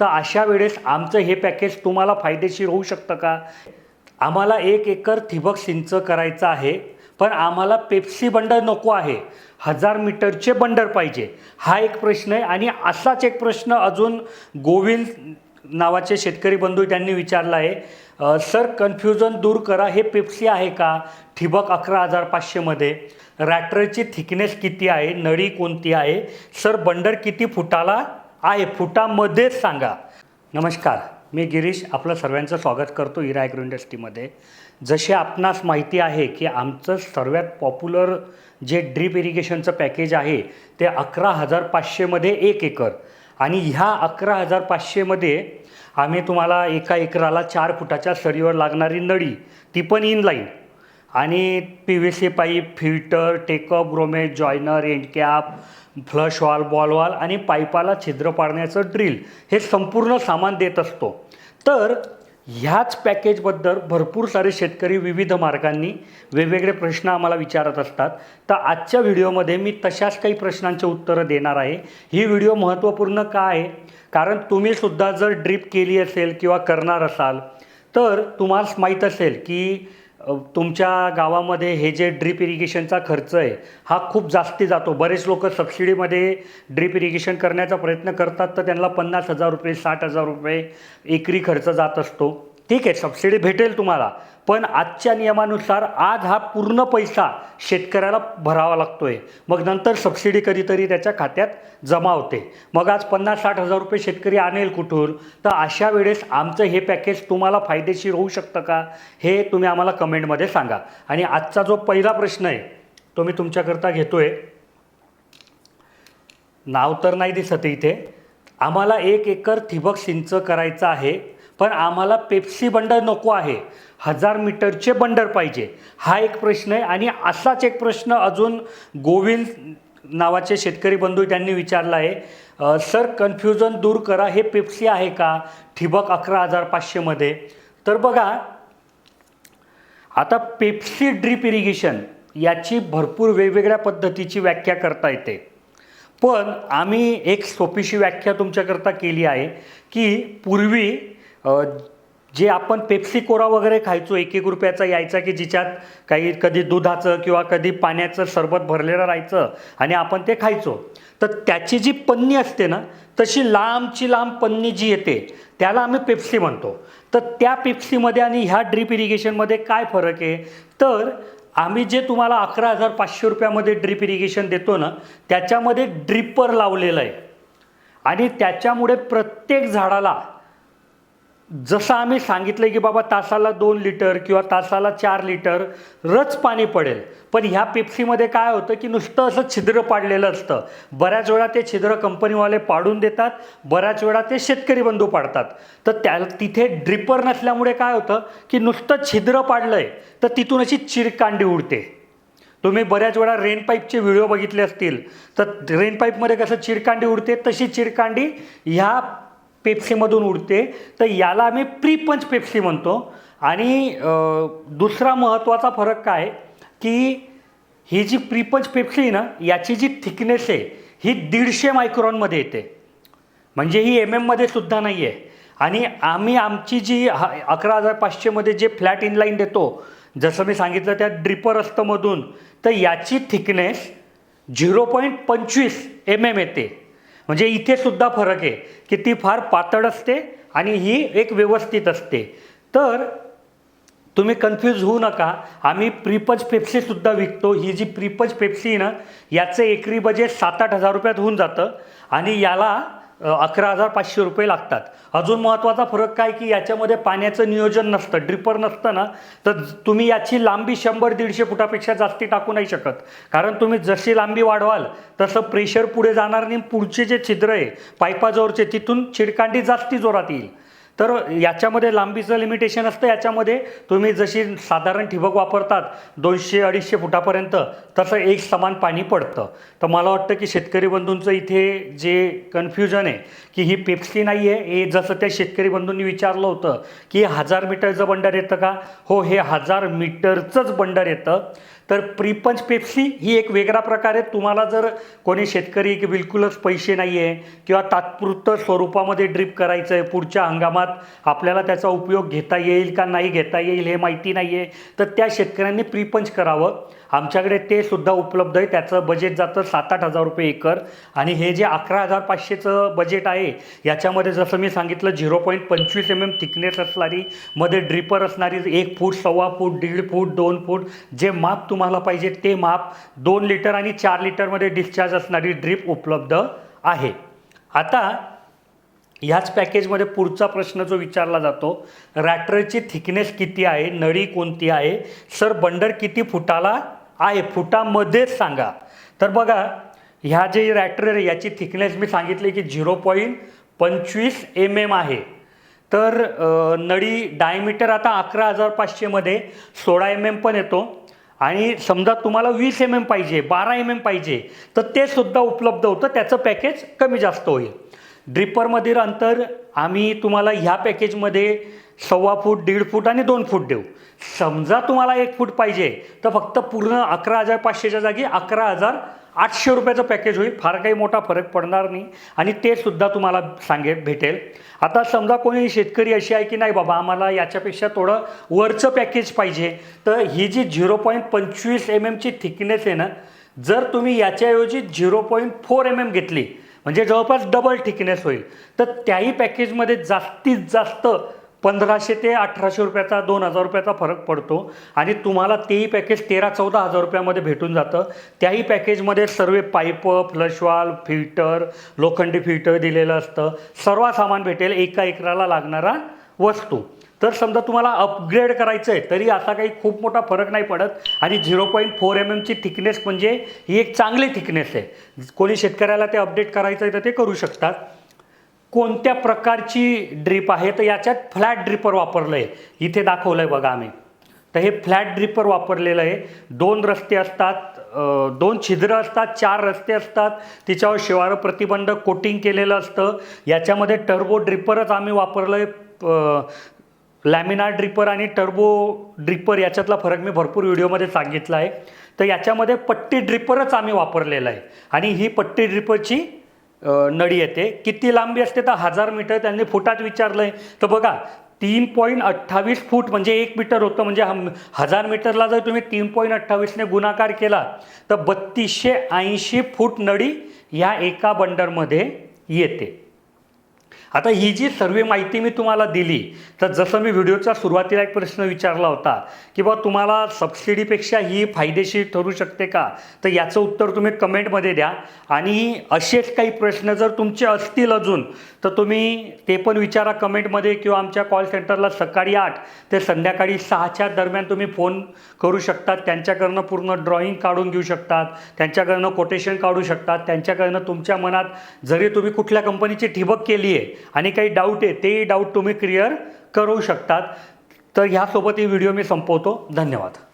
तर अशा वेळेस आमचं हे पॅकेज तुम्हाला फायदेशीर होऊ शकतं का? आम्हाला एक एकर ठिबक सिंच करायचं आहे पण आम्हाला पेप्सी बंडर नको आहे. हजार मीटरचे बंडर पाहिजे. हा एक प्रश्न आहे आणि असाच एक प्रश्न अजून गोविंद नावाचे शेतकरी बंधू त्यांनी विचारला आहे. सर कन्फ्युजन दूर करा हे पेप्सी आहे का? ठिबक अकरा हजार पाचशेमध्ये रॅटरची थिकनेस किती आहे? नळी कोणती आहे? सर बंडर किती फुटाला आहे. फुटामध्येच सांगा. नमस्कार. मी गिरीश आपलं सर्वांचं स्वागत करतो इरा ॲग्रो इंडस्ट्रीमध्ये. जसे आपणास माहिती आहे की आमचं सर्वात पॉप्युलर जे ड्रीप इरिगेशनचं पॅकेज आहे ते अकरा हजार पाचशेमध्ये एक एकर. आणि ह्या अकरा हजार पाचशेमध्ये आम्ही तुम्हाला एका एकराला चार फुटाच्या सरीवर लागणारी नळी ती पण इनलाईन आणि P V C pipe filter take up grommet joiner end cap flush valve ball valve आणि पाईपाला छिद्र पाडण्याचं ड्रिल हे संपूर्ण सामान देत असतो. तर ह्याच पॅकेजबद्दल भरपूर सारे शेतकरी विविध मार्गांनी वेगवेगळे प्रश्न आम्हाला विचारत असतात. तर आजच्या व्हिडिओमध्ये मी तशाच काही प्रश्नांचे उत्तरं देणार आहे. ही व्हिडिओ महत्त्वपूर्ण का आहे? कारण तुम्हीसुद्धा जर ड्रीप केली असेल किंवा करणार असाल तर तुम्हाला माहीत असेल की तुमच्या गावामध्ये हे जे ड्रीप इरिगेशनचा खर्च आहे हा खूप जास्ती जातो. बरेच लोक सबसिडीमध्ये ड्रीप इरिगेशन करण्याचा प्रयत्न करतात तर त्यांना पन्नास हजार रुपये साठ हजार रुपये एकरी खर्च जात असतो. ठीक आहे सबसिडी भेटेल तुम्हाला. पण आजच्या नियमानुसार आज हा पूर्ण पैसा शेतकऱ्याला भरावा लागतो आहे मग नंतर सबसिडी कधीतरी त्याच्या खात्यात जमा होते. मग आज पन्नास साठ हजार रुपये शेतकरी आणेल कुठून? तर अशा वेळेस आमचं हे पॅकेज तुम्हाला फायदेशीर होऊ शकतं का? हे तुम्ही आम्हाला कमेंटमध्ये सांगा. आणि आजचा जो पहिला प्रश्न आहे तो मी तुमच्याकरता घेतो आहे नाव तर नाही दिसत इथे. आम्हाला एक एकर ठिबक सिंच करायचं आहे. पण आम्हाला पेप्सी बंडर नको आहे. हजार मीटरचे बंडर पाहिजे. हा एक प्रश्न आहे आणि असाच एक प्रश्न अजून गोविंद नावाचे शेतकरी बंधू त्यांनी विचारला आहे. सर कन्फ्युजन दूर करा हे पेप्सी आहे का? ठिबक अकरा हजार पाचशेमध्ये तर बघा आता पेप्सी ड्रीप इरिगेशन याची भरपूर वेगवेगळ्या पद्धतीची व्याख्या करता येते. पण आम्ही एक सोपीशी व्याख्या तुमच्याकरता केली आहे की पूर्वी जे आपण पेप्सी कोरा वगैरे खायचो एक एक रुपयाचा यायचा की जिच्यात काही कधी दुधाचं किंवा कधी पाण्याचं सरबत भरलेलं राहायचं आणि आपण ते खायचो. तर त्याची जी पन्नी असते ना तशी लांबची लांब पन्नी जी येते त्याला आम्ही पेप्सी म्हणतो. तर त्या पेप्सीमध्ये आणि ह्या ड्रीप इरिगेशनमध्ये काय फरक आहे? तर आम्ही जे तुम्हाला अकरा हजार पाचशे रुपयामध्ये ड्रीप इरिगेशन देतो ना त्याच्यामध्ये ड्रिपर लावलेलं आहे. आणि त्याच्यामुळे प्रत्येक झाडाला जसं आम्ही सांगितलं की बाबा तासाला दोन लिटर किंवा तासाला चार लिटर रच पाणी पडेल. पण ह्या पेप्सीमध्ये काय होतं की नुसतं असं छिद्र पाडलेलं असतं. बऱ्याच वेळा ते छिद्र कंपनीवाले पाडून देतात बऱ्याच वेळा ते शेतकरी बंधू पाडतात. तर त्या तिथे ड्रिपर नसल्यामुळे काय होतं की नुसतं छिद्र पाडलं आहे तर तिथून अशी चिरकांडी उडते. तुम्ही बऱ्याच वेळा रेन पाईपचे व्हिडिओ बघितले असतील तर रेन पाईपमध्ये कसं चिरकांडी उडते तशी चिरकांडी ह्या पेप्सीमधून उडते. तर याला आम्ही प्रीपंच पेप्सी म्हणतो. आणि दुसरा महत्त्वाचा फरक काय? की ही जी प्रीपंच पेप्सी आहे ना याची जी थिकनेस आहे ही दीडशे मायक्रॉनमध्ये येते. म्हणजे ही एम एममध्ये सुद्धा नाही आहे आणि आम्ही आमची जी ह अकरा हजार पाचशेमध्ये जे फ्लॅट इनलाईन देतो जसं मी सांगितलं त्या ड्रिपर असतं मधून तर याची थिकनेस झिरो पॉईंट पंचवीस एम एम येते. म्हणजे इथे सुद्धा फरक आहे की ती फार पातळ असते आणि ही एक व्यवस्थित असते. तर तुम्ही कन्फ्यूज होऊ नका. आम्ही प्रीपज पेप्सीसुद्धा विकतो. ही जी प्रीपज पेप्सी आहे ना याचं एकरी बजेट सात आठ हजार रुपयात होऊन जातं आणि याला अकरा हजार पाचशे रुपये लागतात. अजून महत्त्वाचा फरक काय की याच्यामध्ये पाण्याचं नियोजन नसतं ड्रिपर नसतं ना तर तुम्ही याची लांबी शंभर दीडशे फुटापेक्षा जास्ती टाकू नाही शकत. कारण तुम्ही जशी लांबी वाढवाल तसं प्रेशर पुढे जाणार नाही पुढचे जे छिद्र आहे पायपाजवळचे तिथून चिडकांडी जास्ती जोरात येईल. तर याच्यामध्ये लांबीचं लिमिटेशन असतं. याच्यामध्ये तुम्ही जशी साधारण ठिबक वापरतात दोनशे अडीचशे फुटापर्यंत तसं एक समान पाणी पडतं. तर मला वाटतं की शेतकरी बंधूंचं इथे जे कन्फ्युजन आहे की ही पेप्सी नाही आहे हे जसं त्या शेतकरी बंधूंनी विचारलं होतं की हजार मीटरचं बंडर येतं का? हो हे हजार मीटरचंच बंडर येतं. तर प्रीपंच पेप्सी ही एक वेगळा प्रकार आहे. तुम्हाला जर कोणी शेतकरी की बिलकुलच पैसे नाही आहे किंवा तात्पुरतं स्वरूपामध्ये ड्रीप करायचं आहे पुढच्या हंगामात आपल्याला त्याचा उपयोग घेता येईल का नाही घेता येईल हे माहिती नाही आहे तर त्या शेतकऱ्यांनी प्रीपंच करावं. आमच्याकडे ते सुद्धा उपलब्ध आहे. त्याचं बजेट जातं सात आठ हजार रुपये एकर. आणि हे जे अकरा हजार पाचशेचं बजेट आहे याच्यामध्ये जसं मी सांगितलं झिरो पॉईंट पंचवीस एम एम थिकनेस असणारी मध्ये ड्रिपर असणारी एक फूट सव्वा फूट दीड फूट दोन फूट जे माप तुम्हाला पाहिजे ते माप दोन लिटर आणि चार लिटरमध्ये डिस्चार्ज असणारी ड्रीप उपलब्ध आहे. आता ह्याच पॅकेजमध्ये पुढचा प्रश्न जो विचारला जातो रॅटरची थिकनेस किती आहे नळी कोणती आहे सर बंडर किती फुटाला आहे फुटामध्येच सांगा. तर बघा ह्या जे रॅटर आहे याची थिकनेस मी सांगितली की झिरो पॉईंट पंचवीस एम एम आहे. तर नळी डायमीटर आता अकरा हजार पाचशेमध्ये सोळा एम एम पण येतो. आणि समजा तुम्हाला वीस एम एम पाहिजे बारा एम एम पाहिजे तर ते सुद्धा उपलब्ध होतं त्याचं पॅकेज कमी जास्त होईल. ड्रिपरमधील अंतर आम्ही तुम्हाला ह्या पॅकेजमध्ये सव्वा फूट दीड फूट आणि दोन फूट देऊ. समजा तुम्हाला एक फूट पाहिजे तर फक्त पूर्ण अकरा हजार पाचशेच्या जागी अकरा हजार आठशे रुपयाचं पॅकेज होईल. फार काही मोठा फरक पडणार नाही आणि ते सुद्धा तुम्हाला सांगेल भेटेल. आता समजा कोणी शेतकरी अशी आहे की नाही बाबा आम्हाला याच्यापेक्षा थोडं वरचं पॅकेज पाहिजे तर ही जी झिरो पॉईंट पंचवीस एम एमची थिकनेस आहे ना जर तुम्ही याच्याऐवजी zero point four M M घेतली म्हणजे जवळपास डबल थिकनेस होईल. तर त्याही पॅकेजमध्ये जास्तीत जास्त पंधराशे ते अठराशे रुपयाचा दोन हजार रुपयाचा फरक पडतो. आणि तुम्हाला तेही पॅकेज तेरा चौदा हजार रुपयामध्ये भेटून जातं. त्याही पॅकेजमध्ये सर्व पाईप फ्लशवाल फिल्टर लोखंडी फिल्टर दिलेलं असतं. सर्व सामान भेटेल एका एकराला लागणारा वस्तू. तर समजा तुम्हाला अपग्रेड करायचं आहे तरी असा काही खूप मोठा फरक नाही पडत. आणि झिरो पॉईंट फोर एम एमची थिकनेस म्हणजे ही एक चांगली थिकनेस आहे. कोणी शेतकऱ्याला ते अपडेट करायचं आहे तर ते करू शकतात. कोणत्या प्रकारची ड्रीप आहे तर याच्यात फ्लॅट ड्रिपर वापरलं आहे इथे दाखवलं आहे बघा आम्ही. तर हे फ्लॅट ड्रिपर वापरलेलं आहे. दोन रस्ते असतात दोन छिद्र असतात चार रस्ते असतात. तिच्यावर शिवार प्रतिबंध कोटिंग केलेलं असतं. याच्यामध्ये टर्बो ड्रिपरच आम्ही वापरलं आहे लॅमिनार ड्रिपर आणि टर्बो ड्रिपर याच्यातला फरक मी भरपूर व्हिडिओमध्ये सांगितला आहे. तर याच्यामध्ये पट्टी ड्रिपरच आम्ही वापरलेलं आहे. आणि ही पट्टी ड्रिपरची नळी येते. किती लांबी असते तर हजार मीटर. त्यांनी फुटात विचारलं आहे तर बघा तीन पॉईंट अठ्ठावीस फूट म्हणजे एक मीटर होतं. म्हणजे हम हजार मीटरला जर तुम्ही तीन पॉईंट अठ्ठावीसने गुणाकार केला तर बत्तीसशे ऐंशी फूट नळी ह्या एका बंडरमध्ये येते. आता ही जी सर्व माहिती मी तुम्हाला दिली तर जसं मी व्हिडिओच्या सुरुवातीला एक प्रश्न विचारला होता की बा तुम्हाला सबसिडीपेक्षा ही फायदेशीर ठरू शकते का? तर याचं उत्तर तुम्ही कमेंटमध्ये द्या. आणि असेच काही प्रश्न जर तुमचे असतील अजून तर तुम्ही ते पण विचारा कमेंटमध्ये किंवा आमच्या कॉल सेंटरला सकाळी आठ ते संध्याकाळी सहाच्या दरम्यान तुम्ही फोन करू शकतात. त्यांच्याकडनं पूर्ण ड्रॉइंग काढून घेऊ शकतात. त्यांच्याकडनं कोटेशन काढू शकतात. त्यांच्याकडनं तुमच्या मनात जरी तुम्ही कुठल्या कंपनीची ठिबक केली आहे आणि काही डाऊट आहे तेही डाऊट तुम्ही क्लिअर करू शकतात. तर ह्यासोबत ही व्हिडिओ मी संपवतो. धन्यवाद.